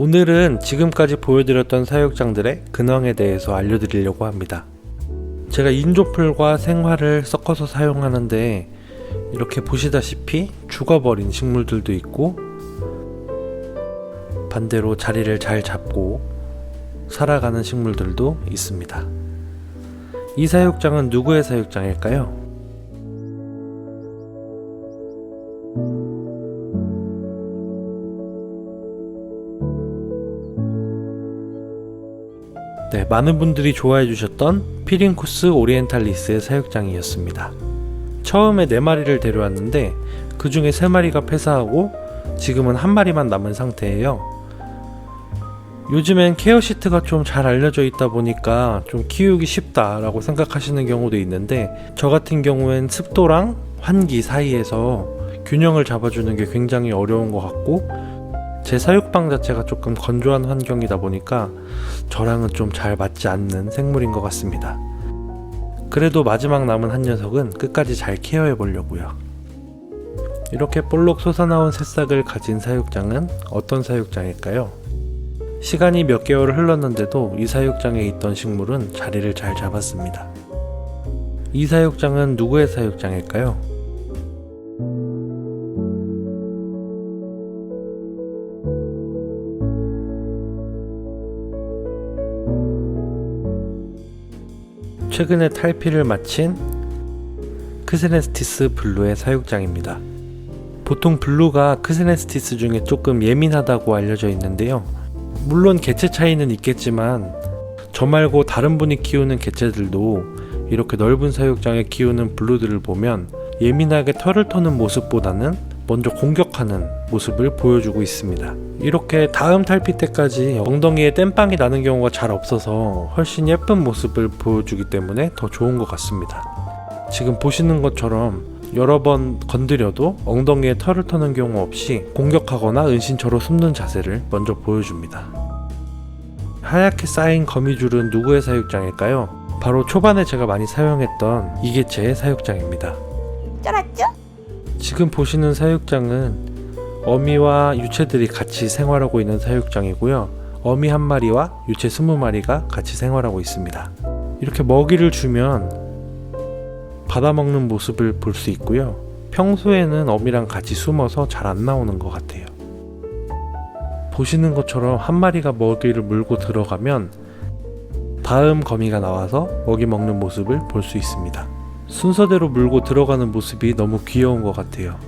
오늘은 지금까지 보여드렸던 사육장들의 근황에 대해서 알려드리려고 합니다. 제가 인조풀과 생화를 섞어서 사용하는데 이렇게 보시다시피 죽어버린 식물들도 있고 반대로 자리를 잘 잡고 살아가는 식물들도 있습니다. 이 사육장은 누구의 사육장일까요? 네, 많은 분들이 좋아해 주셨던 피링쿠스 오리엔탈리스의 사육장이었습니다. 처음에 네 마리를 데려왔는데 그 중에 세 마리가 폐사하고 지금은 한 마리만 남은 상태예요. 요즘엔 케어 시트가 좀 잘 알려져 있다 보니까 좀 키우기 쉽다라고 생각하시는 경우도 있는데 저 같은 경우엔 습도랑 환기 사이에서 균형을 잡아주는 게 굉장히 어려운 것 같고 제 사육방 자체가 조금 건조한 환경이다 보니까 저랑은 좀 잘 맞지 않는 생물인 것 같습니다. 그래도 마지막 남은 한 녀석은 끝까지 잘 케어해 보려고요. 이렇게 볼록 솟아나온 새싹을 가진 사육장은 어떤 사육장일까요? 시간이 몇 개월을 흘렀는데도 이 사육장에 있던 식물은 자리를 잘 잡았습니다. 이 사육장은 누구의 사육장일까요? 최근에 탈피를 마친 크세네스티스 블루의 사육장입니다. 보통 블루가 크세네스티스 중에 조금 예민하다고 알려져 있는데요. 물론 개체 차이는 있겠지만 저 말고 다른 분이 키우는 개체들도 이렇게 넓은 사육장에 키우는 블루들을 보면 예민하게 털을 터는 모습보다는 먼저 공격하는 모습을 보여주고 있습니다. 이렇게 다음 탈피 때까지 엉덩이에 땜빵이 나는 경우가 잘 없어서 훨씬 예쁜 모습을 보여주기 때문에 더 좋은 것 같습니다. 지금 보시는 것처럼 여러 번 건드려도 엉덩이에 털을 터는 경우 없이 공격하거나 은신처로 숨는 자세를 먼저 보여줍니다. 하얗게 쌓인 거미줄은 누구의 사육장일까요? 바로 초반에 제가 많이 사용했던 이 개체의 사육장입니다. 쫄았죠? 지금 보시는 사육장은 어미와 유체들이 같이 생활하고 있는 사육장이고요. 어미 한 마리와 유체 스무 마리가 같이 생활하고 있습니다. 이렇게 먹이를 주면 받아먹는 모습을 볼 수 있고요. 평소에는 어미랑 같이 숨어서 잘 안 나오는 것 같아요. 보시는 것처럼 한 마리가 먹이를 물고 들어가면 다음 거미가 나와서 먹이 먹는 모습을 볼 수 있습니다. 순서대로 물고 들어가는 모습이 너무 귀여운 것 같아요.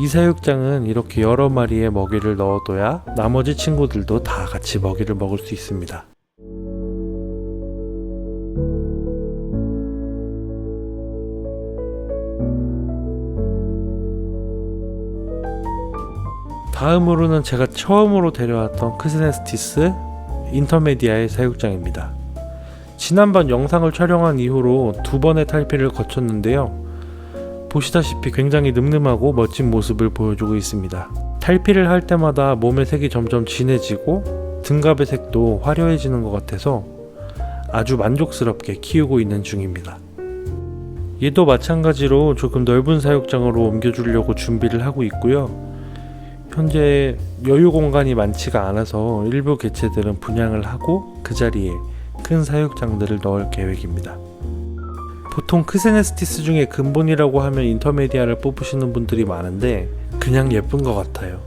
이 사육장은 이렇게 여러 마리의 먹이를 넣어둬야 나머지 친구들도 다 같이 먹이를 먹을 수 있습니다. 다음으로는 제가 처음으로 데려왔던 크스네스티스 인터메디아의 사육장입니다. 지난번 영상을 촬영한 이후로 두 번의 탈피를 거쳤는데요. 보시다시피 굉장히 늠름하고 멋진 모습을 보여주고 있습니다. 탈피를 할 때마다 몸의 색이 점점 진해지고 등갑의 색도 화려해지는 것 같아서 아주 만족스럽게 키우고 있는 중입니다. 얘도 마찬가지로 조금 넓은 사육장으로 옮겨주려고 준비를 하고 있고요. 현재 여유 공간이 많지가 않아서 일부 개체들은 분양을 하고 그 자리에 큰 사육장들을 넣을 계획입니다. 보통 크세네스티스 중에 근본이라고 하면 인터메디아를 뽑으시는 분들이 많은데 그냥 예쁜 것 같아요.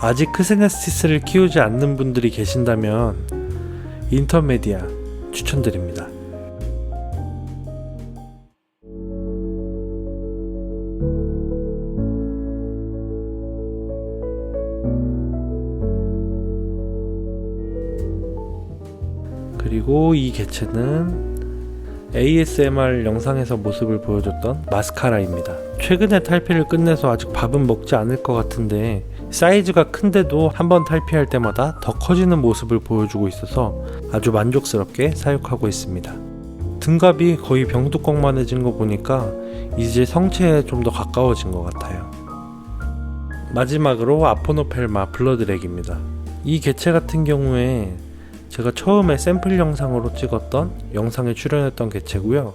아직 크세네스티스를 키우지 않는 분들이 계신다면 인터메디아 추천드립니다. 그리고 이 개체는 ASMR 영상에서 모습을 보여줬던 마스카라입니다. 최근에 탈피를 끝내서 아직 밥은 먹지 않을 것 같은데 사이즈가 큰데도 한 번 탈피할 때마다 더 커지는 모습을 보여주고 있어서 아주 만족스럽게 사육하고 있습니다. 등갑이 거의 병뚜껑만해진 거 보니까 이제 성체에 좀 더 가까워진 것 같아요. 마지막으로 아포노펠마 블러드렉입니다. 이 개체 같은 경우에 제가 처음에 샘플 영상으로 찍었던 영상에 출연했던 개체고요.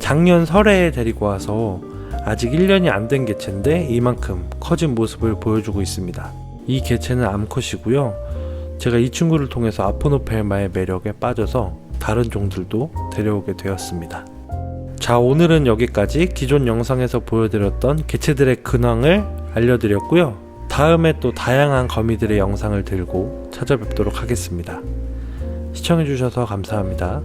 작년 설에 데리고 와서 아직 1년이 안 된 개체인데 이만큼 커진 모습을 보여주고 있습니다. 이 개체는 암컷이고요. 제가 이 친구를 통해서 아포노펠마의 매력에 빠져서 다른 종들도 데려오게 되었습니다. 자, 오늘은 여기까지 기존 영상에서 보여드렸던 개체들의 근황을 알려드렸고요. 다음에 또 다양한 거미들의 영상을 들고 찾아뵙도록 하겠습니다. 시청해주셔서 감사합니다.